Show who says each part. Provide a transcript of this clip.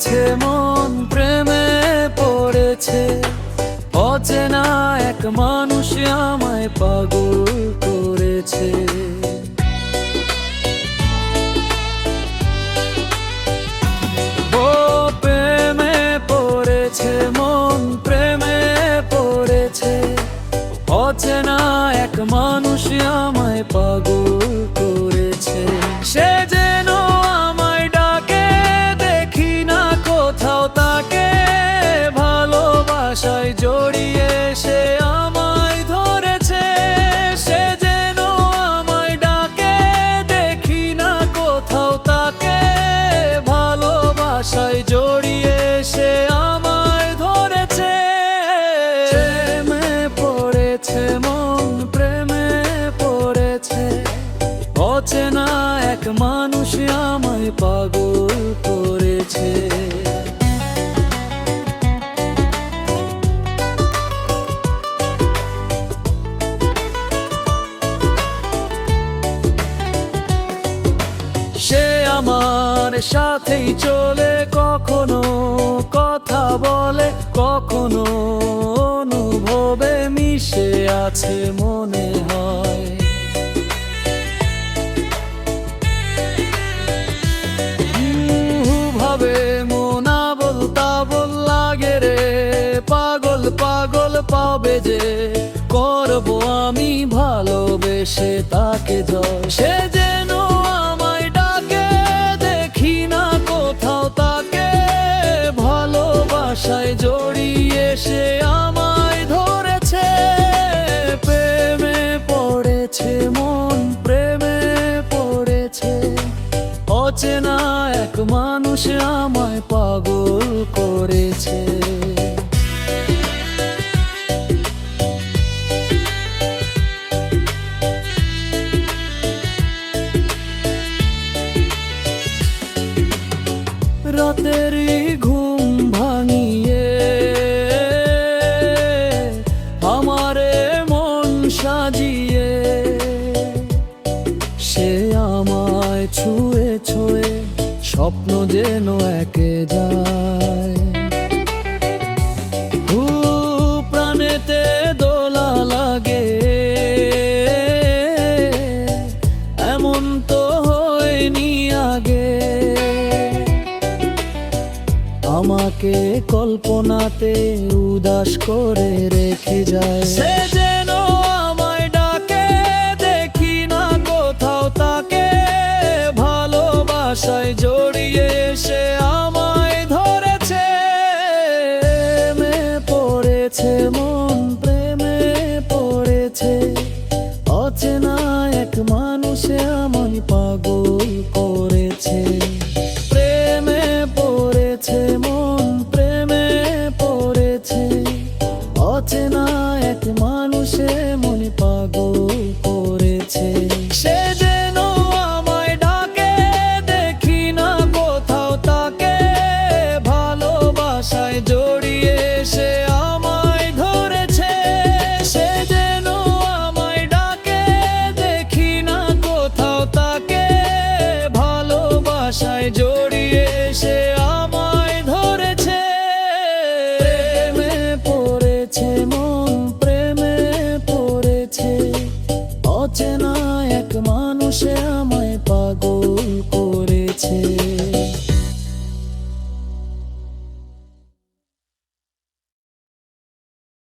Speaker 1: পড়েছে মন প্রেমে পড়েছে। অচেনা এক মানুষ আমায় পাগল করেছে। সাথেই চলে কখনো কথা বলে, কখনো অনুভবে মিশে আছে মনে হয়। ভাবে মোনা বলতা বল লাগে রে, পাগল পাগল পাবে যে, করব আমি ভালোবেসে তাকে জয়। সে অচেনা এক মানুষ আমায় পাগল করেছে। রাতেরই স্বপ্ন যেন একে যায়। প্রাণেতে দোলা লাগে। এমন তো হয়নি আগে। আমাকে কল্পনাতে উদাস করে রেখে যায়। ஜோடியே